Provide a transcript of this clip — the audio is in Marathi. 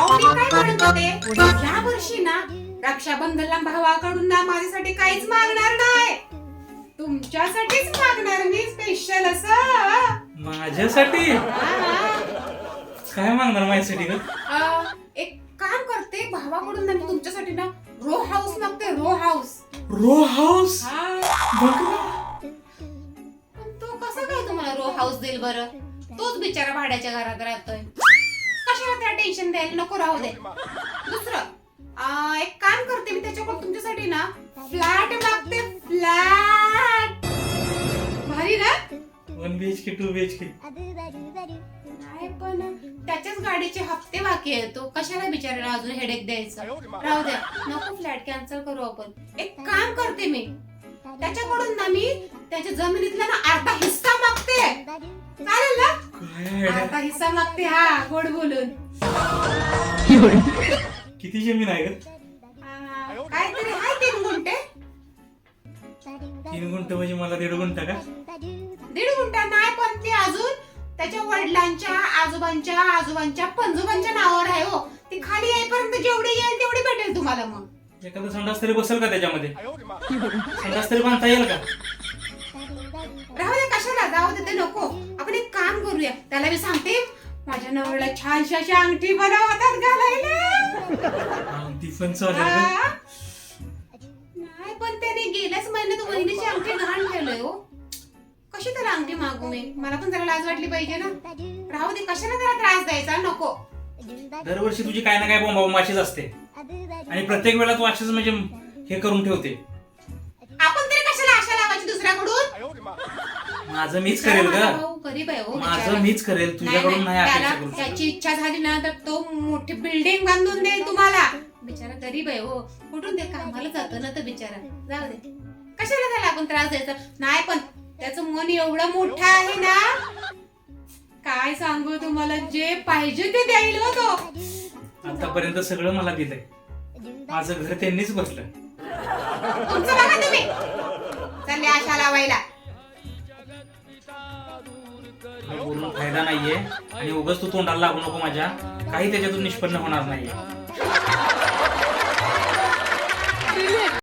अहो मी काय म्हणत होते? या वर्षी ना रक्षाबंधनला भावाकडून ना माझ्यासाठी काहीच मागणार नाही. तुमच्यासाठीच मागणार मी स्पेशल असं. माझ्यासाठी. काय मागणार माझ्यासाठी अ, एक काम करते भावाकडून ना मी तुमच्यासाठी ना रो हाऊस मागते रो हाऊस रो हाऊस पण तो कसा काय तुम्हाला रो हाऊस देईल बरं? तोच बिचारा भाड्याच्या घरात राहतोय. टेन्शन द्यायला नको राहू दे. दुसरं एक काम करते मी त्याच्याकडून तुमच्यासाठी ना फ्लॅट मागते फ्लॅट. भारी ना? One B H K two B H K नाही पण त्याच्याच गाडीचे हप्ते बाकी आहे तो कशाला बिचारायला अजून हेडेक द्यायचं? राहू द्या नको फ्लॅट कॅन्सल करू आपण. एक काम करते मी. त्याच्याकडून ना मी त्याच्या जमिनीतला ना हिस्सा मागते हा गोड बोलून. किती जमीन आहे ग? आ, काहीतरी तीन गुंठे. तीन गुंठ म्हणजे मला दीड गुंठ का? दीड गुंठा नाही पण ते अजून त्याच्या वडिलांच्या आजोबांच्या आजोबांच्या पंजोबांच्या नावावर आहे हो. ती खाली येईपर्यंत जेवढी येईल तेवढी भेटेल तुम्हाला मग. एखादा संडास तरी बसेल का त्याच्यामध्ये? संडास तरी बांधता येईल का? मी सांगते माझ्या नवऱ्याला छानशी अशी अंगठी बनव हातात घालायला चालेल हा? नाही पण त्याने गेल्याच महिन्यात वहिनीची अंगठी घाण ठेवलंय हो. कशी त्याला अंगठी मागू मी? मला पण जरा लाज वाटली पाहिजे ना. राहू दे कशाला त्याला त्रास द्यायचा? नको. दरवर्षी तुझी काय ना काय बोंबा अशीच असते. आणि प्रत्येक वेळा तू अशीच म्हणजे हे करून ठेवते. माझं मीच करेल माझा का भाऊ गरीब आहे हो माझं बिचारा. मीच करेल तुझ्याकडून नाही त्याला शकत. त्याची इच्छा झाली ना तर तो मोठी बिल्डिंग बांधून देईल तुम्हाला. बिचारा गरीब आहे हो. कुठून ते कामाला जातो ना तर बिचारा. जाऊ दे. कशाला त्याला आपण त्रास द्यायचा? नाही पण त्याचं मन एवढं मोठं आहे ना काय सांगू तुम्हाला जे पाहिजे ते द्यायला हो तो. आतापर्यंत सगळं मला दिलंय. माझं घर त्यांनीच बसलं. तुमचं बोलून फायदा नाहीये. आणि उगाच तू तोंडाला लागू नको माझ्या. काही त्याच्यातून निष्पन्न होणार नाहीये.